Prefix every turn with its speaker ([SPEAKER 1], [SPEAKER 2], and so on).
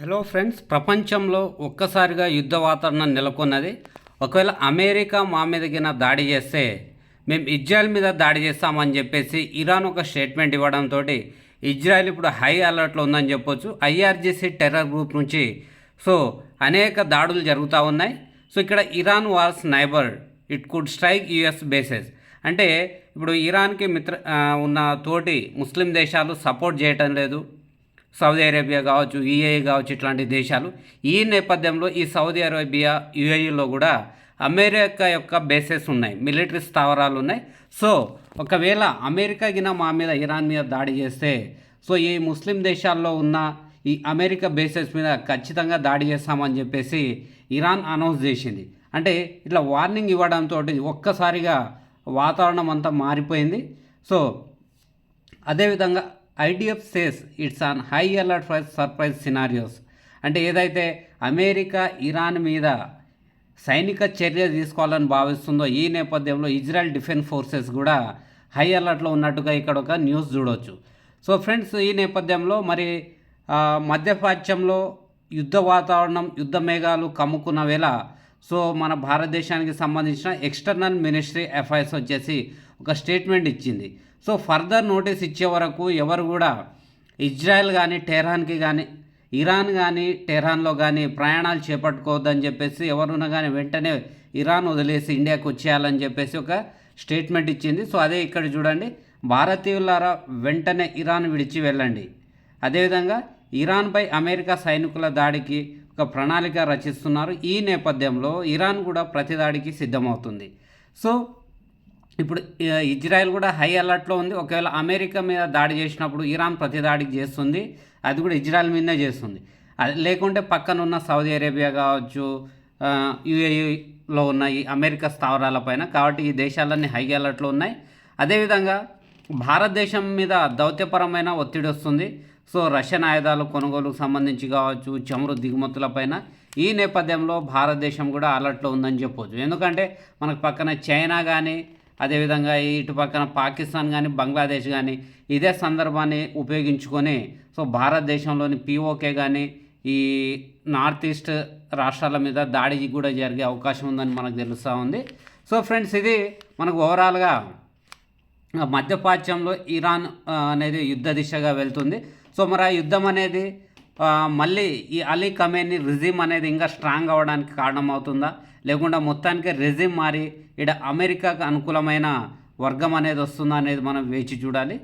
[SPEAKER 1] Hello friends ప్రపంచంలో ఒక్కసారిగా యుద్ధ వాతావరణం నెలకొన్నది. ఒకవేళ అమెరికా మా మీదకిన దాడి చేస్తే మేము ఇజ్రాయెల్ మీద దాడి చేస్తామని చెప్పేసి ఇరాన్ ఒక స్టేట్మెంట్ ఇవ్వడంతో ఇజ్రాయెల్ ఇప్పుడు హై అలర్ట్లో ఉందని చెప్పొచ్చు. ఐఆర్జీసీ టెర్రర్ గ్రూప్ నుంచి సో అనేక దాడులు జరుగుతూ ఉన్నాయి. సో ఇక్కడ Iran warns neighbour it could strike US bases. అంటే ఇప్పుడు ఇరాన్కి మిత్ర ఉన్న తోటి ముస్లిం దేశాలు సపోర్ట్ చేయటం లేదు. సౌదీ అరేబియా కావచ్చు యుఏఈ కావచ్చు ఇట్లాంటి దేశాలు. ఈ నేపథ్యంలో ఈ సౌదీ అరేబియా యుఏఈలో కూడా అమెరికా యొక్క బేసెస్ ఉన్నాయి మిలిటరీ స్థావరాలు ఉన్నాయి. సో ఒకవేళ అమెరికా గిన మా మీద ఇరాన్ మీద దాడి చేస్తే సో ఈ ముస్లిం దేశాల్లో ఉన్న ఈ అమెరికా బేసెస్ మీద ఖచ్చితంగా దాడి చేస్తామని చెప్పేసి ఇరాన్ అనౌన్స్ చేసింది. అంటే ఇట్లా వార్నింగ్ ఇవ్వడంతో ఒక్కసారిగా వాతావరణం అంతా మారిపోయింది. సో అదేవిధంగా IDF says it's on high alert for surprise scenarios అంటే ఏదైతే అమెరికా ఇరాన్ మీద సైనిక చర్య తీసుకోవాలని భావిస్తుందో ఈ నేపథ్యంలో ఇజ్రాయెల్ డిఫెన్స్ ఫోర్సెస్ కూడా హై అలర్ట్లో ఉన్నట్టుగా ఇక్కడ ఒక న్యూస్ చూడవచ్చు సో ఫ్రెండ్స్ ఈ నేపథ్యంలో మరి ఆ, మధ్యప్రాచ్యంలో యుద్ధ వాతావరణం యుద్ధ మేఘాలు కమ్ముకున్న వేళ సో మన భారతదేశానికి సంబంధించిన ఎక్స్టర్నల్ మినిస్ట్రీ అఫైర్స్ వచ్చేసి ఒక స్టేట్మెంట్ ఇచ్చింది. సో ఫర్దర్ నోటీస్ ఇచ్చే వరకు ఎవరు కూడా ఇజ్రాయెల్ కానీ టెహరాన్కి కానీ ఇరాన్ కానీ టెహరాన్లో కానీ ప్రయాణాలు చేపట్టుకోవద్దని చెప్పేసి ఎవరున్నా కానీ వెంటనే ఇరాన్ వదిలేసి ఇండియాకు వచ్చేయాలని చెప్పేసి ఒక స్టేట్మెంట్ ఇచ్చింది. సో అదే ఇక్కడ చూడండి. భారతీయులారా వెంటనే ఇరాన్ విడిచి వెళ్ళండి. అదేవిధంగా ఇరాన్పై అమెరికా సైనికుల దాడికి ఒక ప్రణాళిక రచిస్తున్నారు. ఈ నేపథ్యంలో ఇరాన్ కూడా ప్రతి దాడికి సిద్ధమవుతుంది. సో ఇప్పుడు ఇజ్రాయెల్ కూడా హై అలర్ట్లో ఉంది. ఒకవేళ అమెరికా మీద దాడి చేసినప్పుడు ఇరాన్ ప్రతి దాడికి చేస్తుంది. అది కూడా ఇజ్రాయెల్ మీదనే చేస్తుంది. అది లేకుంటే పక్కన ఉన్న సౌదీ అరేబియా కావచ్చు యుఏఈలో ఉన్న ఈ అమెరికా స్థావరాలపైన కాబట్టి ఈ దేశాలన్నీ హై అలర్ట్లో ఉన్నాయి. అదేవిధంగా భారతదేశం మీద దౌత్యపరమైన ఒత్తిడి వస్తుంది. సో రష్యన్ ఆయుధాలు కొనుగోలుకు సంబంధించి కావచ్చు చమురు దిగుమతులపైన ఈ నేపథ్యంలో భారతదేశం కూడా అలర్ట్లో ఉందని చెప్పొచ్చు. ఎందుకంటే మనకు పక్కన చైనా కానీ అదేవిధంగా ఇటు పక్కన పాకిస్తాన్ కానీ బంగ్లాదేశ్ కానీ ఇదే సందర్భాన్ని ఉపయోగించుకొని సో భారతదేశంలోని పీఓకే కానీ ఈ నార్త్ ఈస్ట్ రాష్ట్రాల మీద దాడి కూడా జరిగే అవకాశం ఉందని మనకు తెలుస్తూ ఉంది. సో ఫ్రెండ్స్ ఇది మనకు ఓవరాల్గా మధ్యప్రాచ్యంలో ఇరాన్ అనేది యుద్ధ దిశగా వెళ్తుంది. సో మరి ఆ యుద్ధం అనేది మళ్ళీ ఈ అలీ కమేని రిజిమ్ అనేది ఇంకా స్ట్రాంగ్ అవ్వడానికి కారణమవుతుందా? లేకుండా మొత్తానికి రెజిమ్ మారి ఇక్కడ అమెరికాకు అనుకూలమైన వర్గం అనేది వస్తుందా అనేది మనం వేచి చూడాలి.